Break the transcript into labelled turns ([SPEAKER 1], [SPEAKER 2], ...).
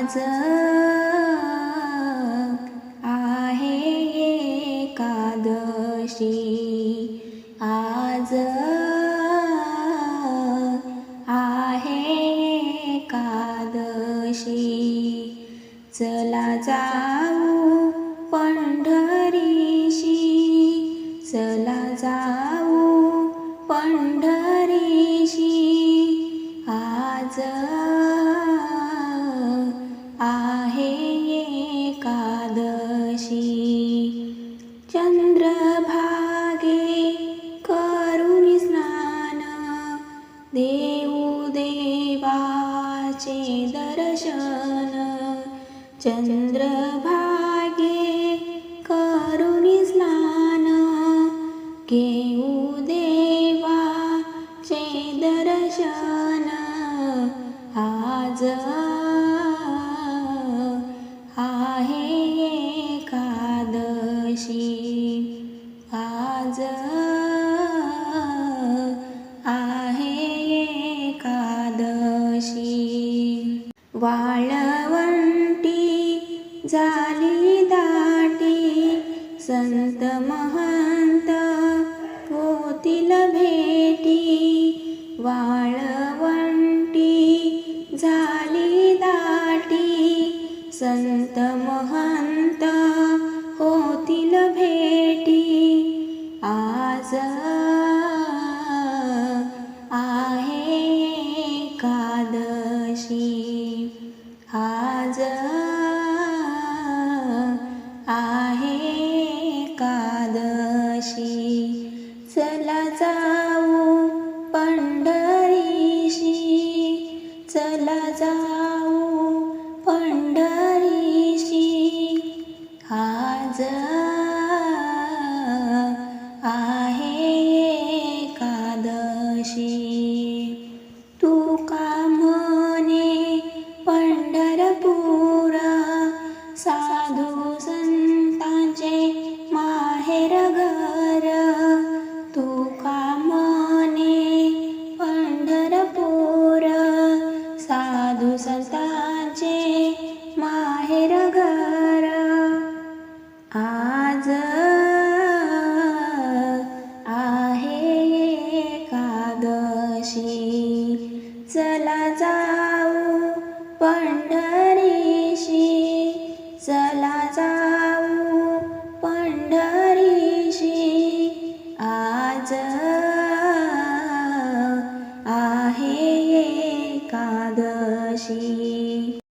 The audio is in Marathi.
[SPEAKER 1] आज आहे एकादशी. आज आहे एकादशी. चला जाऊ पंढरीशी. चला जाऊ पंढरीशी. आज चन्द्रभागे करुणिस्नान दूदे च दर्शन। चन्द्रभागे करो देवाचे दर्शन। महंत होतील भेटी. आज आहे कादशी आज आहे कादशी चला जाऊ पंढरीशी. चला जाऊ 爱着